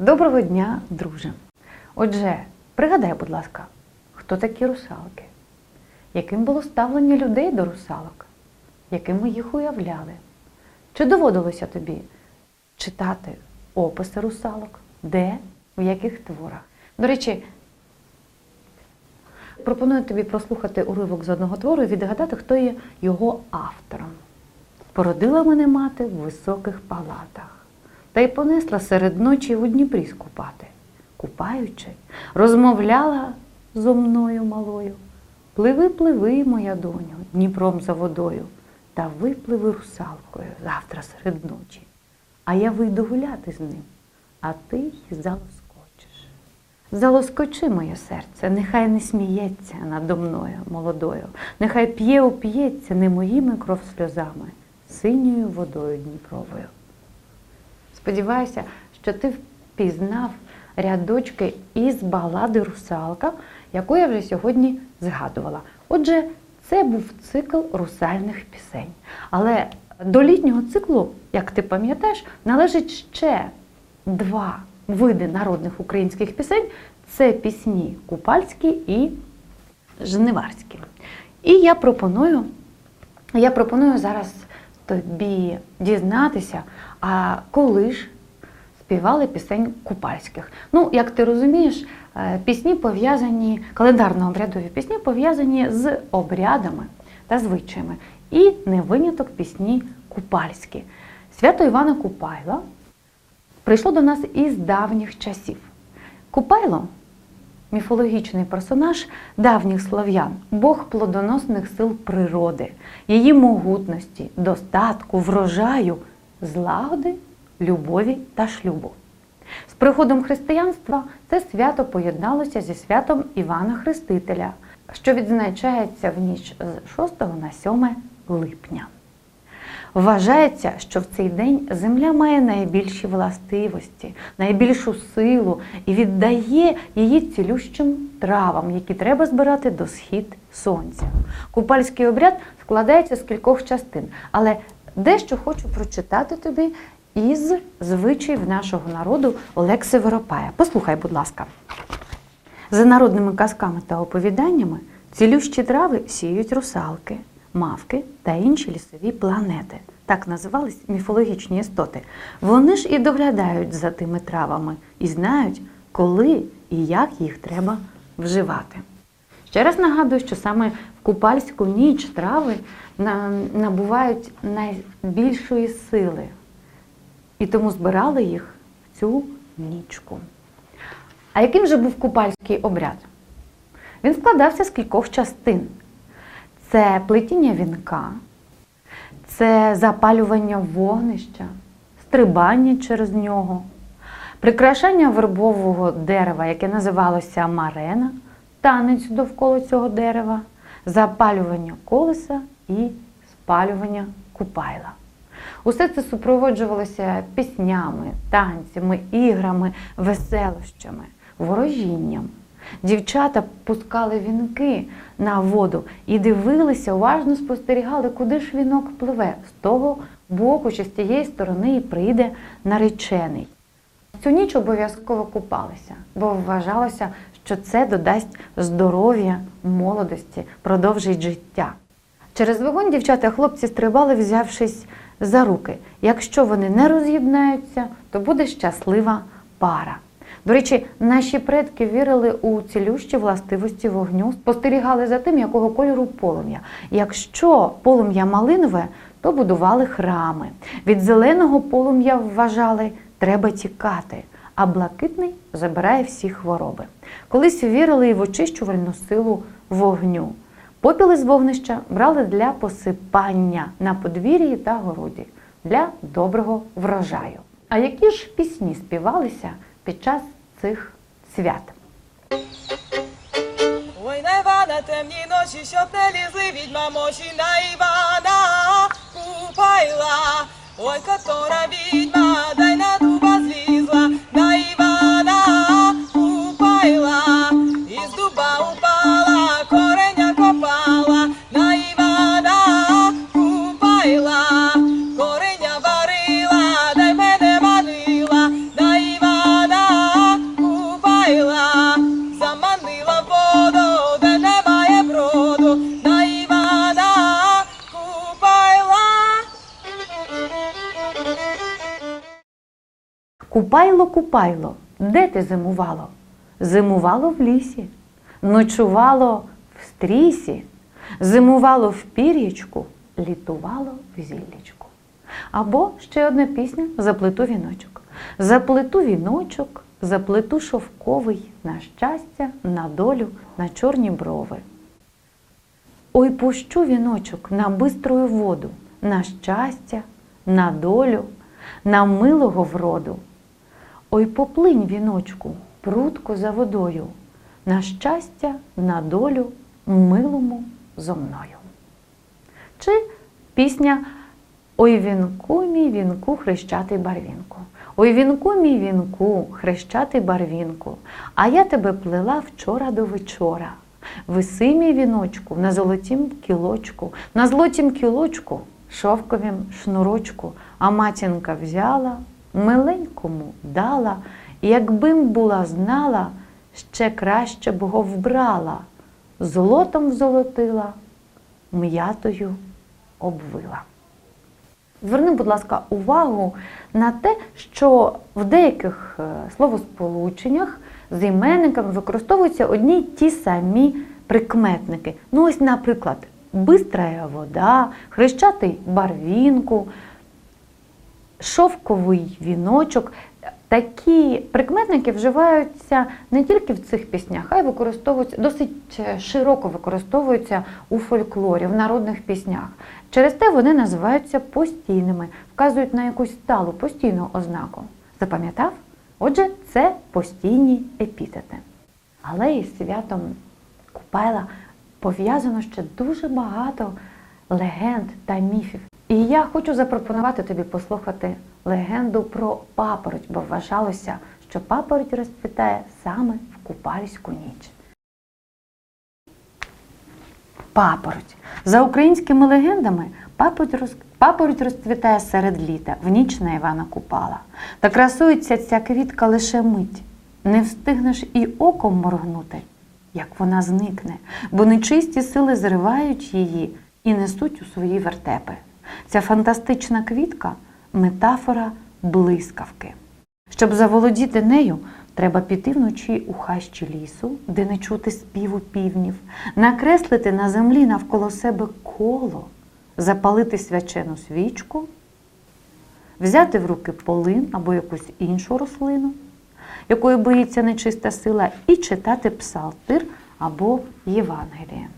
Доброго дня, друже. Отже, пригадай, будь ласка, хто такі русалки? Яким було ставлення людей до русалок? Яким ми їх уявляли? Чи доводилося тобі читати описи русалок? Де? В яких творах? До речі, пропоную тобі прослухати уривок з одного твору і відгадати, хто є його автором. Породила мене мати в високих палатах, та й понесла серед ночі у Дніпрі скупати. Купаючи, розмовляла зо мною малою. Пливи, пливи, моя доню, Дніпром за водою, та випливи русалкою завтра серед ночі. А я вийду гуляти з ним, а ти залоскочиш. Залоскочи моє серце, нехай не сміється надо мною молодою, нехай п'є уп'ється не моїми кров сльозами, синьою водою Дніпровою. Сподіваюся, що ти впізнав рядочки із балади Русалка, яку я вже сьогодні згадувала. Отже, це був цикл русальних пісень. Але до літнього циклу, як ти пам'ятаєш, належить ще два види народних українських пісень: це пісні купальські і жниварські. І я пропоную, я пропоную зараз тобі дізнатися, а коли ж співали пісень купальських. Ну, як ти розумієш, е, пісні пов'язані, календарно-обрядові пісні пов'язані з обрядами та звичаями. І не виняток пісні купальські. Свято Івана Купайла прийшло до нас із давніх часів. Купайло міфологічний персонаж давніх слов'ян, Бог плодоносних сил природи, її могутності, достатку, врожаю, злагоди, любові та шлюбу. З приходом християнства це свято поєдналося зі святом Івана Хрестителя, що відзначається в ніч з 6 на 7 липня. Вважається, що в цей день земля має найбільші властивості, найбільшу силу і віддає її цілющим травам, які треба збирати до схід сонця. Купальський обряд складається з кількох частин, але дещо хочу прочитати тобі із звичаїв нашого народу Олекси Воропая. Послухай, будь ласка. За народними казками та оповіданнями цілющі трави сіють русалки, мавки та інші лісові планети. Так називались міфологічні істоти. Вони ж і доглядають за тими травами і знають, коли і як їх треба вживати. Ще раз нагадую, що саме купальську ніч трави набувають найбільшої сили. І тому збирали їх в цю нічку. А яким же був купальський обряд? Він складався з кількох частин: це плетіння вінка, це запалювання вогнища, стрибання через нього, прикрашання вербового дерева, яке називалося марена, танець довкола цього дерева, запалювання колеса і спалювання купайла. Усе це супроводжувалося піснями, танцями, іграми, веселощами, ворожінням. Дівчата пускали вінки на воду і дивилися, уважно спостерігали, куди ж вінок пливе, з того боку чи з тієї сторони і прийде наречений. Цю ніч обов'язково купалися, бо вважалося, що це додасть здоров'я, молодості, продовжить життя. Через вогонь дівчата хлопці стрибали, взявшись за руки. Якщо вони не роз'єднаються, то буде щаслива пара. До речі, наші предки вірили у цілющі властивості вогню, спостерігали за тим, якого кольору полум'я. Якщо полум'я малинове, то будували храми. Від зеленого полум'я вважали, треба тікати, а блакитний забирає всі хвороби. Колись вірили і в очищувальну силу вогню. Попіли з вогнища брали для посипання на подвір'ї та городі для доброго врожаю. А які ж пісні співалися під час цих свят? Ой, на Івана темні ночі, щоб не лізли відьма мочі на Івана Купайла. Ой, котора відьма, Купайло, де ти зимувало? Зимувало в лісі, ночувало в стрісі, зимувало в пір'ячку, літувало в зіллячку. Або ще одна пісня Заплету віночок. Заплету віночок, заплету шовковий на щастя, на долю, на чорні брови. Ой, пущу віночок на биструю воду, на щастя, на долю, на милого вроду. Ой, поплинь віночку, прутко за водою, на щастя, на долю, милому зо мною. Чи пісня Ой вінку, мій вінку, хрещатий барвінку. Ой вінку, мій вінку, хрещатий барвінку, а я тебе плела вчора до вечора. Виси мій віночку на золотім кілочку, на золотім кілочку, шовковім шнурочку, а матінка взяла, миленькому дала, і м була знала, ще краще б го вбрала, золотом золотила, м'ятою обвила. Зверни, будь ласка, увагу на те, що в деяких е, словосполученнях з іменниками використовуються одні й ті самі прикметники. Ну, ось, наприклад, бистрая вода, хрещатий барвінку, шовковий віночок. Такі прикметники вживаються не тільки в цих піснях, а й використовуються досить е, широко використовуються у фольклорі, в народних піснях. Через те вони називаються постійними, вказують на якусь сталу постійну ознаку. Запам'ятав? Отже, це постійні епітети. Але із святом Купайла пов'язано ще дуже багато легенд та міфів. І я хочу запропонувати тобі послухати легенду про папороть, бо вважалося, що папороть розцвітає саме в купальську ніч. Папороть. За українськими легендами, папороть, роз... папороть розцвітає серед літа, в ніч на Івана Купала. Та красується ця квітка лише мить. Не встигнеш і оком моргнути, як вона зникне, бо нечисті сили зривають її і несуть у свої вертепи. Ця фантастична квітка метафора блискавки. Щоб заволодіти нею, треба піти вночі у хащі лісу, де не чути співу півнів, накреслити на землі навколо себе коло, запалити свячену свічку, взяти в руки полин або якусь іншу рослину, якої боїться нечиста сила, і читати псалтир або Євангеліє.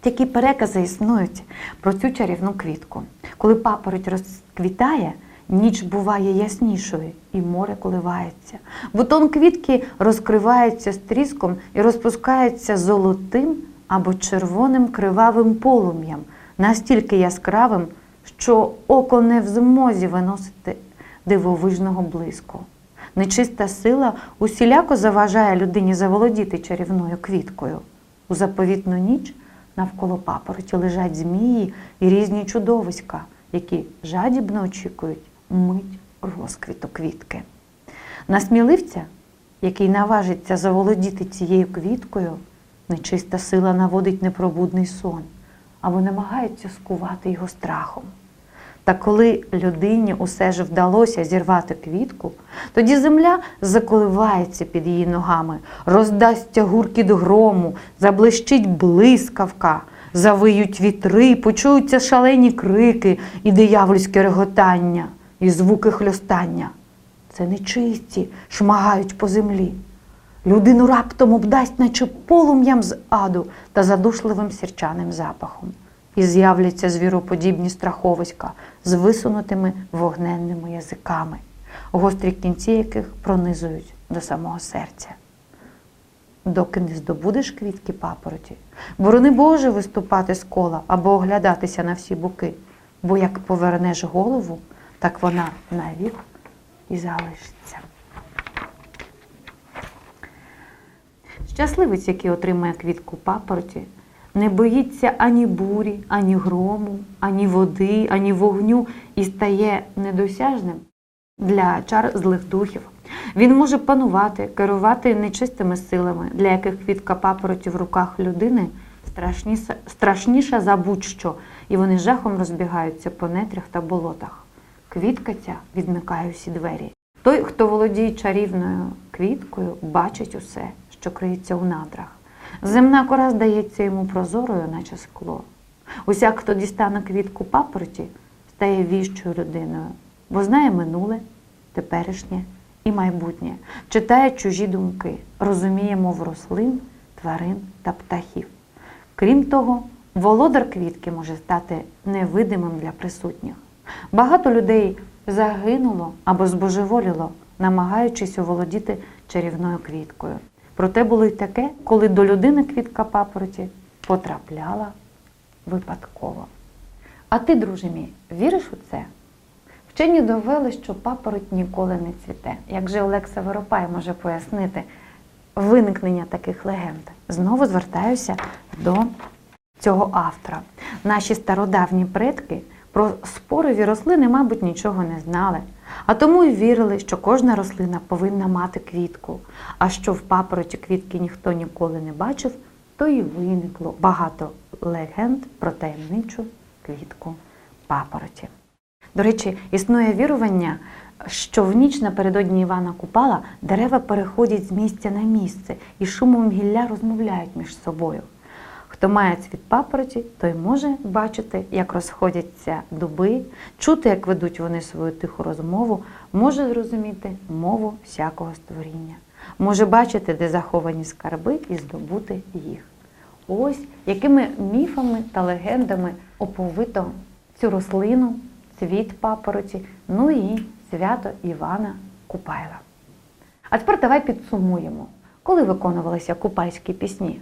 Такі перекази існують про цю чарівну квітку. Коли папороть розквітає, ніч буває яснішою і море коливається. Бутон квітки розкривається стріском і розпускається золотим або червоним кривавим полум'ям, настільки яскравим, що око не в змозі виносити дивовижного блиску. Нечиста сила усіляко заважає людині заволодіти чарівною квіткою. У заповітну ніч навколо папороті лежать змії і різні чудовиська, які жадібно очікують мить розквіту квітки. На сміливця, який наважиться заволодіти цією квіткою, нечиста сила наводить непробудний сон або намагається скувати його страхом. Та коли людині усе ж вдалося зірвати квітку, тоді земля заколивається під її ногами, роздасться гуркіт грому, заблищить блискавка, завиють вітри, почуються шалені крики і диявольське реготання, і звуки хльостання. Це нечисті шмагають по землі. Людину раптом обдасть, наче полум'ям з аду та задушливим сірчаним запахом. І з'являться звіроподібні страховиська з висунутими вогненними язиками, гострі кінці яких пронизують до самого серця. Доки не здобудеш квітки папороті, борони Боже виступати з кола або оглядатися на всі боки, бо як повернеш голову, так вона навік і залишиться. Щасливець, який отримає квітку папороті, не боїться ані бурі, ані грому, ані води, ані вогню і стає недосяжним для чар злих духів. Він може панувати, керувати нечистими силами, для яких квітка папороті в руках людини страшніша, за будь-що, і вони жахом розбігаються по нетрях та болотах. Квітка ця відмикає усі двері. Той, хто володіє чарівною квіткою, бачить усе, що криється у надрах. Земна кора здається йому прозорою, наче скло. Усяк, хто дістане квітку папороті, стає віщою людиною, бо знає минуле, теперішнє і майбутнє, читає чужі думки, розуміє мову рослин, тварин та птахів. Крім того, володар квітки може стати невидимим для присутніх. Багато людей загинуло або збожеволіло, намагаючись оволодіти чарівною квіткою. Проте було й таке, коли до людини квітка папороті потрапляла випадково. А ти, друже мій, віриш у це? Вчені довели, що папороть ніколи не цвіте. Як же Олекса Воропай може пояснити виникнення таких легенд? Знову звертаюся до цього автора. Наші стародавні предки про спорові рослини, мабуть, нічого не знали, а тому й вірили, що кожна рослина повинна мати квітку. А що в папороті квітки ніхто ніколи не бачив, то і виникло багато легенд про таємничу квітку папороті. До речі, існує вірування, що в ніч напередодні Івана Купала дерева переходять з місця на місце і шумом гілля розмовляють між собою. Хто має цвіт папороті, той може бачити, як розходяться дуби, чути, як ведуть вони свою тиху розмову, може зрозуміти мову всякого створіння, може бачити, де заховані скарби, і здобути їх. Ось якими міфами та легендами оповито цю рослину, цвіт папороті, ну і свято Івана Купайла. А тепер давай підсумуємо, коли виконувалися купальські пісні.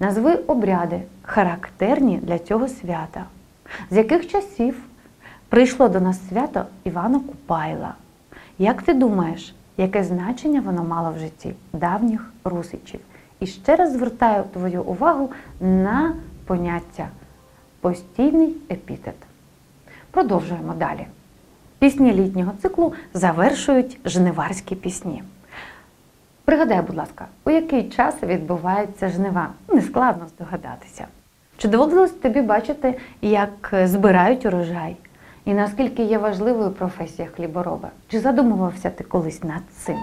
Назви обряди, характерні для цього свята. З яких часів прийшло до нас свято Івана Купайла? Як ти думаєш, яке значення воно мало в житті давніх русичів? І ще раз звертаю твою увагу на поняття постійний епітет. Продовжуємо далі. Пісні літнього циклу завершують жниварські пісні. Пригадай, будь ласка, у який час відбуваються жнива? Нескладно здогадатися. Чи доводилось тобі бачити, як збирають урожай? І наскільки є важливою професія хлібороба? Чи задумувався ти колись над цим?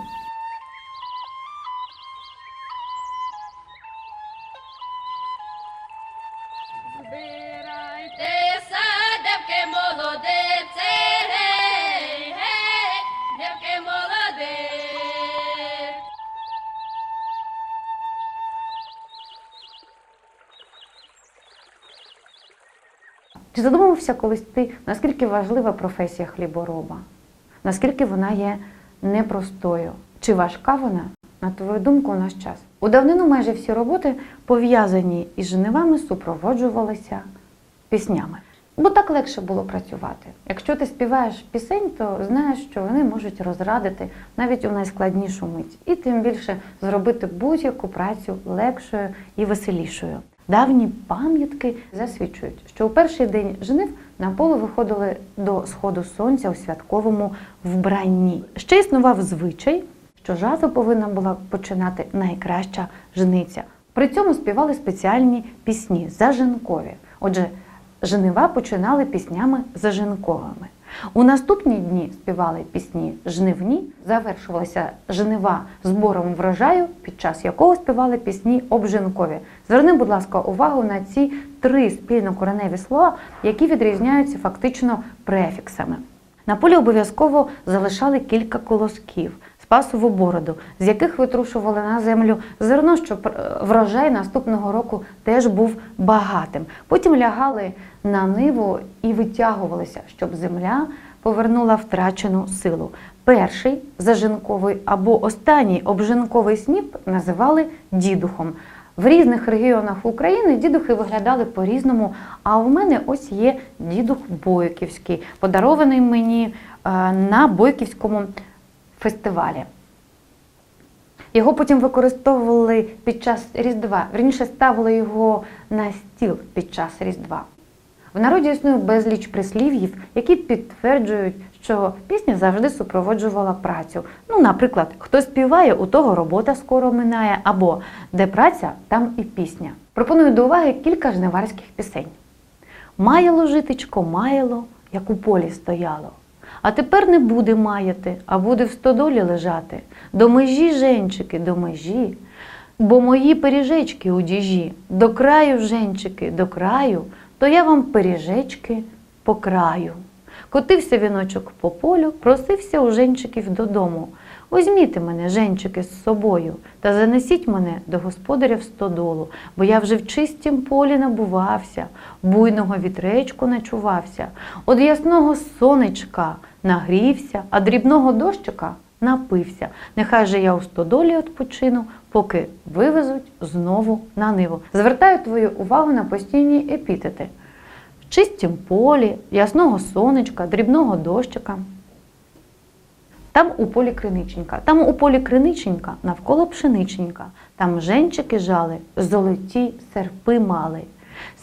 Чи задумувався колись ти, наскільки важлива професія хлібороба? Наскільки вона є непростою? Чи важка вона, на твою думку, у наш час? У давнину майже всі роботи, пов'язані із жнивами, супроводжувалися піснями. Бо так легше було працювати. Якщо ти співаєш пісень, то знаєш, що вони можуть розрадити навіть у найскладнішу мить, і тим більше зробити будь-яку працю легшою і веселішою. Давні пам'ятки засвідчують, що у перший день жнив на поле виходили до сходу сонця у святковому вбранні. Ще існував звичай, що жазу повинна була починати найкраща жниця. При цьому співали спеціальні пісні зажинкові. Отже, жнива починали піснями зажинковими. У наступні дні співали пісні жнивні, завершувалися жнива збором врожаю, під час якого співали пісні обжинкові. Зверни, будь ласка, увагу на ці три спільнокореневі слова, які відрізняються фактично префіксами. На полі обов'язково залишали кілька колосків, спасову бороду, з яких витрушували на землю зерно, щоб врожай наступного року теж був багатим. Потім лягали на ниву і витягувалися, щоб земля повернула втрачену силу. Перший зажинковий або останній обжинковий сніп називали дідухом. В різних регіонах України дідухи виглядали по-різному. А у мене ось є дідух Бойківський, подарований мені е, на Бойківському фестивалі. Його потім використовували під час Різдва, верніше ставили його на стіл під час Різдва. В народі існує безліч прислів'їв, які підтверджують, що пісня завжди супроводжувала працю. Ну, наприклад, хто співає, у того робота скоро минає, або де праця, там і пісня. Пропоную до уваги кілька жниварських пісень. Маяло житечко, маяло, як у полі стояло, А тепер не буде маяти, а буде в стодолі лежати. До межі, женчики, до межі. Бо мої пиріжечки у діжі, до краю, женчики, до краю, то я вам пиріжечки по краю. Котився віночок по полю, просився у женчиків додому. Возьміте мене, женчики, з собою, та занесіть мене до господаря в стодолу, бо я вже в чистім полі набувався, буйного вітречку начувався, од ясного сонечка нагрівся, а дрібного дощика напився. Нехай же я у стодолі відпочину, поки вивезуть знову на ниву. Звертаю твою увагу на постійні епітети. В чистім полі, ясного сонечка, дрібного дощика. Там у полі криниченька, там у полі криниченька, навколо пшениченька, там женчики жали, золоті серпи мали,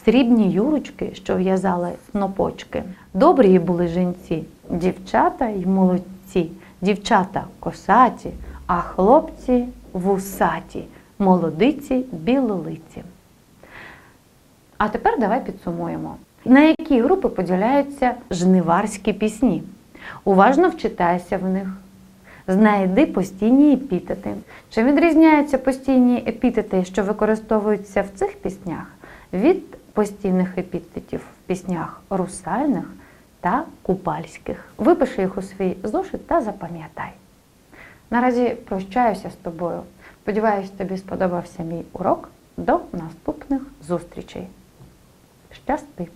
срібні юрочки, що в'язали снопочки. Добрі були женці, дівчата й молодці, дівчата косаті, а хлопці вусаті, молодиці білолиці. А тепер давай підсумуємо. На які групи поділяються жниварські пісні? Уважно вчитайся в них. Знайди постійні епітети. Чи відрізняються постійні епітети, що використовуються в цих піснях, від постійних епітетів в піснях русальних та купальських? Випиши їх у свій зошит та запам'ятай. Наразі прощаюся з тобою. Сподіваюсь, тобі сподобався мій урок. До наступних зустрічей. Щасти!